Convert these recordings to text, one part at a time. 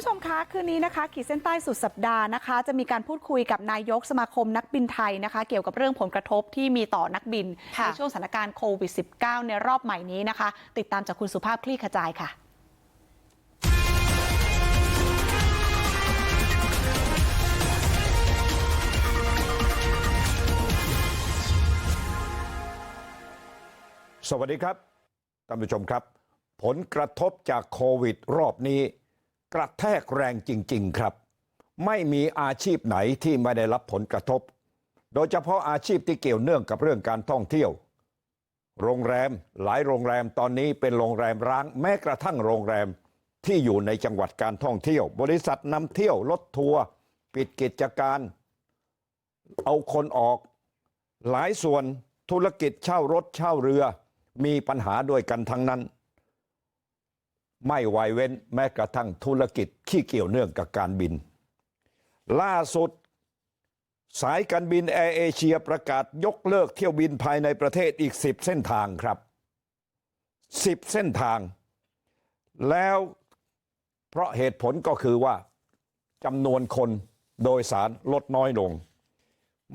ผู้ชมคะคืนนี้นะคะ ขีดเส้นใต้สุดสัปดาห์นะคะ จะมีการพูดคุยกับนายกสมาคมนักบินไทยนะคะ เกี่ยวกับเรื่องผลกระทบที่มีต่อนักบินค่ะในช่วงสถานการณ์โควิด -19 ในรอบใหม่นี้นะคะ ติดตามจากคุณสุภาพคลี่ขจายค่ะสวัสดีครับท่านผู้ชมครับ ผลกระทบจากโควิดรอบนี้ กระแทกแรงจริงๆครับไม่มีอาชีพไหนที่ไม่ได้รับผลกระทบโดยเฉพาะอาชีพที่เกี่ยวเนื่องกับเรื่องการท่องเที่ยวโรงแรมหลายโรงแรมตอนนี้เป็นโรงแรมร้างแม้กระทั่งโรงแรมที่อยู่ในจังหวัดการท่องเที่ยวบริษัทนำเที่ยวรถทัวร์ปิดกิจการเอาคนออกหลายส่วนธุรกิจเช่ารถเช่าเรือมีปัญหาด้วยกันทั้งนั้น ไม่ไวายเว้นแม้กระทั่งธุรกิจที่เกี่ยวเนื่องกับการบินล่าสุดสายการบินแอร์เอเชียประกาศยกเลิกเที่ยวบินภายในประเทศอีก10เส้นทางครับ10เส้นทางแล้วเพราะเหตุผลก็คือว่าจำนวนคนโดยสารลดน้อยลง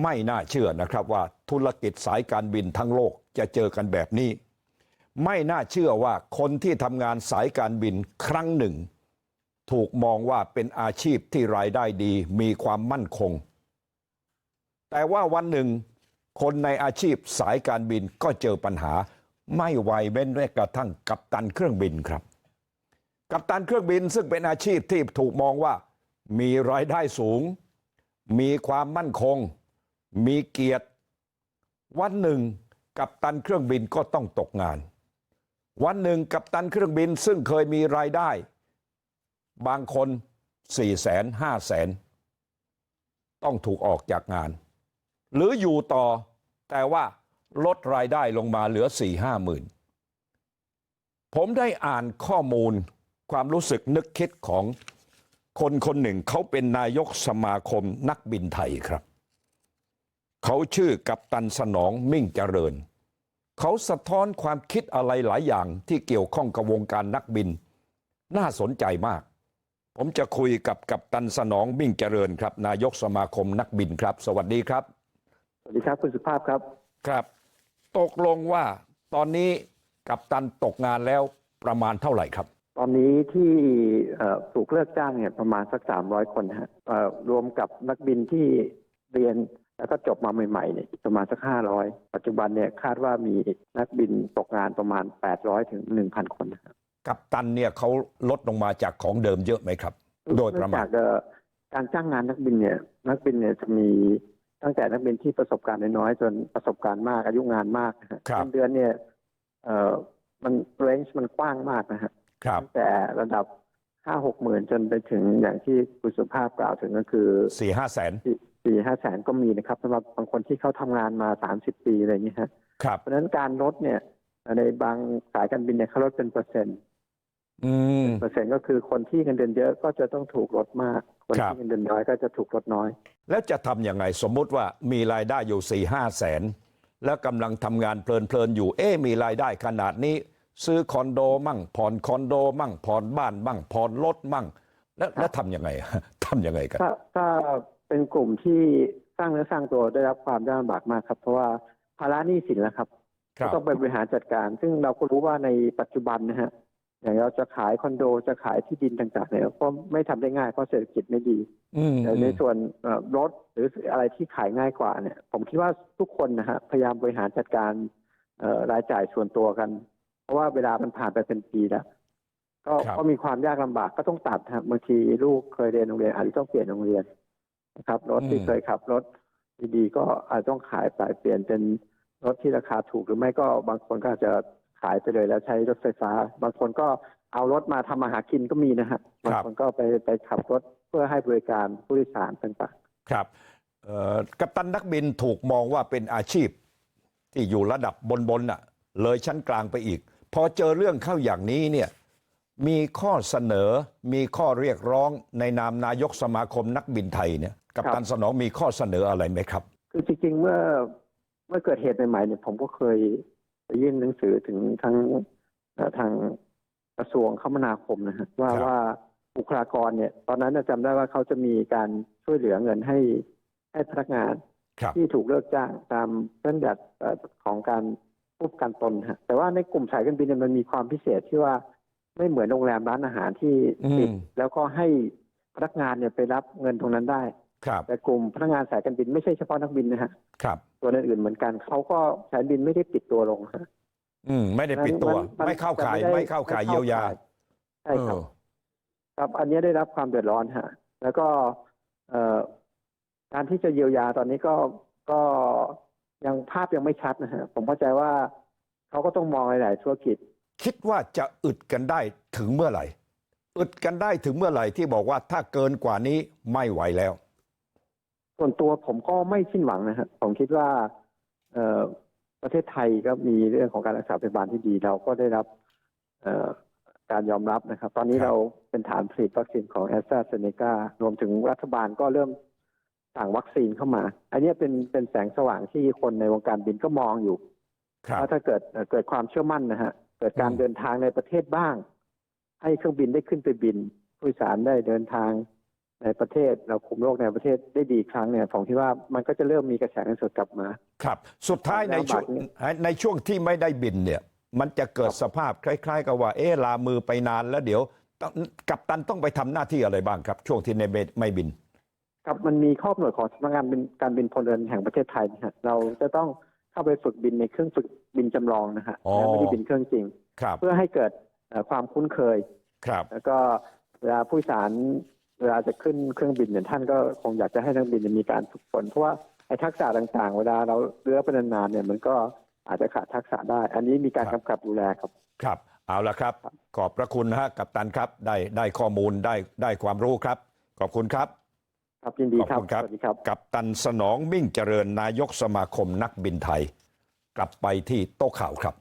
ไม่น่าเชื่อนะครับว่าธุรกิจสายการบินทั้งโลกจะเจอกันแบบนี้ ไม่น่าเชื่อว่าคนที่ทำงานสายการบินครั้งหนึ่งถูกมองว่าเป็นอาชีพที่รายได้ดีมีความมั่นคงแต่ว่าวันหนึ่งคนในอาชีพสายการบินก็เจอปัญหาไม่ไวเว้นแม้กระทั่งกัปตันเครื่องบินครับกัปตันเครื่องบินซึ่งเป็นอาชีพที่ถูกมองว่ามีรายได้สูงมีความมั่นคงมีเกียรติวันหนึ่งกัปตันเครื่องบินก็ต้องตกงาน วันหนึ่งกัปตันเครื่องบินซึ่งเคยมีรายได้บางคนสี่แสนห้าแสนต้องถูกออกจากงานหรืออยู่ต่อแต่ว่าลดรายได้ลงมาเหลือสี่ห้าหมื่นผมได้อ่านข้อมูลความรู้สึกนึกคิดของคนคนหนึ่งเขาเป็นนายกสมาคมนักบินไทยครับเขาชื่อกัปตันสนองมิ่งเจริญ เขาสะท้อนความคิดอะไรหลายอย่างที่เกี่ยวข้องกับวงการนักบินน่าสนใจมากผมจะคุยกับกัปตันสนองมิ่งเจริญครับนายกสมาคมนักบินครับสวัสดีครับสวัสดีครับคุณสุภาพครับครับ ตกลงว่าตอนนี้กัปตันตกงานแล้วประมาณเท่าไหร่ครับ ตอนนี้ที่เอ่อถูกเลิกจ้างเนี่ยประมาณสักสามร้อยคนนะฮะเอ่อรวมกับนักบินที่เรียน แล้วก็จบมาใหม่ๆเนี่ยอีกประมาณสักห้าร้อยปัจจุบันเนี่ยคาดว่ามีนักบินตกงานประมาณแปดร้อยถึงหนึ่งพันคนนะครับกัปตันเนี่ยเขาลดลงมาจากของเดิมเยอะไหมครับ โดยประมาเนื่ณองจากเอ่อการจ้างงานนักบินเนี่ยนักบินเนี่ยจะมีตั้งแต่นักบินที่ประสบการณ์น้อยๆจนประสบการณ์มากอายุงานมากนะฮะครับเงินเดือนเนี่ยเอ่อมันเรนจ์มันกว้างมากนะฮะครับตั้งแต่ระดับห้าหกหมื่นจนไปถึงอย่างที่คุณสุภาพกล่าวถึงก็คือสี่ห้าแสน สี่ห้าแสนก็มีนะครับสำหรับบางคนที่เขาทำงานมาสามสิบปีอะไรอย่างนี้ยฮะครับเพราะฉะนั้นการลดเนี่ย ในบางสายการบินเนี่ยเขาลดเป็นเปอร์เซ็นต์อืมเปอร์เซ็นต์ก็คือคนที่เงินเดือนเยอะก็จะต้องถูกลดมาก คนครับที่เงินเดือนน้อยก็จะถูกลดน้อย แล้วจะทำยังไงสมมุติว่ามีรายได้อยู่สี่ห้าแสนแล้วกำลังทำงานเพลินๆอยู่เอ๊ะมีรายได้ขนาดนี้ ซื้อคอนโดมั่งผ่อนคอนโดมั่งผ่อนบ้านมั่งผ่อนรถมั่ง แล้วแล้วทำยังไงทำยังไงกันถ้าถ้า เป็นกลุ่มที่สร้างเนื้อสร้างตัวได้รับความยากลำบากมากครับ เพราะว่าภาระหนี้สินแล้วครับครับก็ต้องไปบริหารจัดการ ซึ่งเราก็รู้ว่าในปัจจุบันนะฮะอย่างเราจะขายคอนโดจะขายที่ดินต่างๆเนี่ยก็ไม่ทำได้ง่ายเพราะเศรษฐกิจไม่ดีอืมแต่ในส่วนเอ่อรถหรืออะไรที่ขายง่ายกว่าเนี่ย ผมคิดว่าทุกคนนะฮะพยายามบริหารจัดการเอ่อรายจ่ายส่วนตัวกัน เพราะว่าเวลามันผ่านไปเป็นปีแล้วก็ครับก็มีความยากลำบากก็ต้องตัดฮะบางทีลูกเคยเรียนโรงเรียนอาจจะต้องเปลี่ยนโรงเรียน นะครับรถที่เคยขับรถดีๆก็อาจจะต้องขายไปเปลี่ยนเป็นรถที่ราคาถูกหรือไม่ก็บางคนก็อาจจะขายไปเลยแล้วใช้รถไฟฟ้า บางคนก็เอารถมาทำมาหากินก็มีนะฮะบางคนก็ไปไปขับรถเพื่อให้บริการผู้โดยสารต่างครับเอ่อกัปตันนักบินถูกมองว่าเป็นอาชีพที่อยู่ระดับบนๆน่ะ เลยชั้นกลางไปอีก พอเจอเรื่องเข้าอย่างนี้เนี่ยมีข้อเสนอมีข้อเรียกร้องในนามนายกสมาคมนักบินไทยเนี่ยกัป ตันสนองมีข้อเสนออะไรไหมครับๆคือจริงๆเมื่อเมื่อเกิดเหตุใหม่ๆเนี่ยผมก็เคยไปยื่นหนังสือถึงทั้งเอ่อทางกระทรวงคมนาคมนะฮะว่าครับว่าบุคลากรเนี่ย ตอนนั้นน่ะจำได้ว่าเขาจะมีการช่วยเหลือเงินให้ให้พนักงานครับที่ถูกเลิกจ้างตามเรื่องแบบเอ่อของการควบกันตนฮะแต่ว่าในกลุ่มสายการบินเนี่ยมันมีความพิเศษที่ว่าไม่เหมือนโรงแรมร้านอาหารที่อืมปิดแล้วก็ให้พนักงานเนี่ยไปรับเงินตรงนั้นได้ครับ แต่กลุ่มพนักงานสายการบินไม่ใช่เฉพาะนักบินนะฮะครับตัวอื่นๆเหมือนกันเขาก็สายการบินไม่ได้ปิดตัวลงฮะอืมไม่ได้ปิดตัวนนไม่เข้าข่ายจะด้ไม่เข้าข่ายเยียวยาใช่ครับเออครับอันนี้ได้รับความเดือดร้อนฮะ แล้วก็เอ่อการที่จะเยียวยาตอนนี้ก็ก็ยังภาพยังไม่ชัดนะฮะผมเข้าใจว่าเขาก็ต้องมองหลาย ๆ ธุรกิจ คิดว่าจะอึดกันได้ถึงเมื่อไหร่ อึดกันได้ถึงเมื่อไหร่ที่บอกว่าถ้าเกินกว่านี้ไม่ไหวแล้ว ส่วนตัวผมก็ไม่สิ้นหวังนะฮะผมคิดว่าเอ่อประเทศไทยก็มีเรื่องของการรักษาพยาบาลที่ดีเราก็ได้รับเอ่อการยอมรับนะครับ ตอนนี้ครับเราเป็นฐานผลิตวัคซีนของแอสตราเซเนการวมถึงรัฐบาลก็เริ่มสั่งวัคซีนเข้ามา อันนี้เป็นเป็นแสงสว่างที่คนในวงการบินก็มองอยู่ครับว่าถ้าเกิดเอ่อเกิดความเชื่อมั่นนะฮะเกิดการอืมเดินทางในประเทศบ้าง ให้เครื่องบินได้ขึ้นไปบินผู้โดยสารได้เดินทาง ในประเทศเราคุมโรคในประเทศได้ดีอีกครั้งเนี่ยผมคิดว่ามันก็จะเริ่มมีกระแสเงินสดกลับมา ครับ สุดท้ายในช่วงแล้วบัตรนี้ในช่วงที่ไม่ได้บินเนี่ย มันจะเกิดสภาพคล้าย ๆ กับว่าเอ๊ะลามือไปนานแล้วเดี๋ยวต้องกัปตันต้องไปทำหน้าที่อะไรบ้างครับ ช่วงที่ในเบไม่บิน ครับมันมีข้อกำหนดของสำนักงานบินการบินพลเรือนแห่งประเทศไทยนะฮะเราจะต้องเข้าไปฝึกบินในเครื่องฝึกบินจำลองนะฮะอ๋อและไม่ได้บินเครื่องจริงครับเพื่อให้เกิดเอ่อความคุ้นเคยครับ แล้วก็เวลาผู้โดยสาร เวลาจะขึ้นเครื่องบินเนี่ยท่านก็คงอยากจะให้นักบินเนี่ยมีการฝึกฝนเพราะว่าไอ้ทักษะต่างๆ เวลาเราเรือไปนานๆเนี่ยมันก็อาจจะขาดทักษะได้ อันนี้มีการครับกำกับดูแลครับครับเอาละครับ ขอบพระคุณนะฮะกัปตันครับ ได้ได้ข้อมูลได้ได้ความรู้ครับ ขอบคุณครับ ครับยินดีขอบครับคุณครับสวัสดีครับกัปตันสนองมิ่งเจริญนายกสมาคมนักบินไทย กลับไปที่โต๊ะข่าวครับ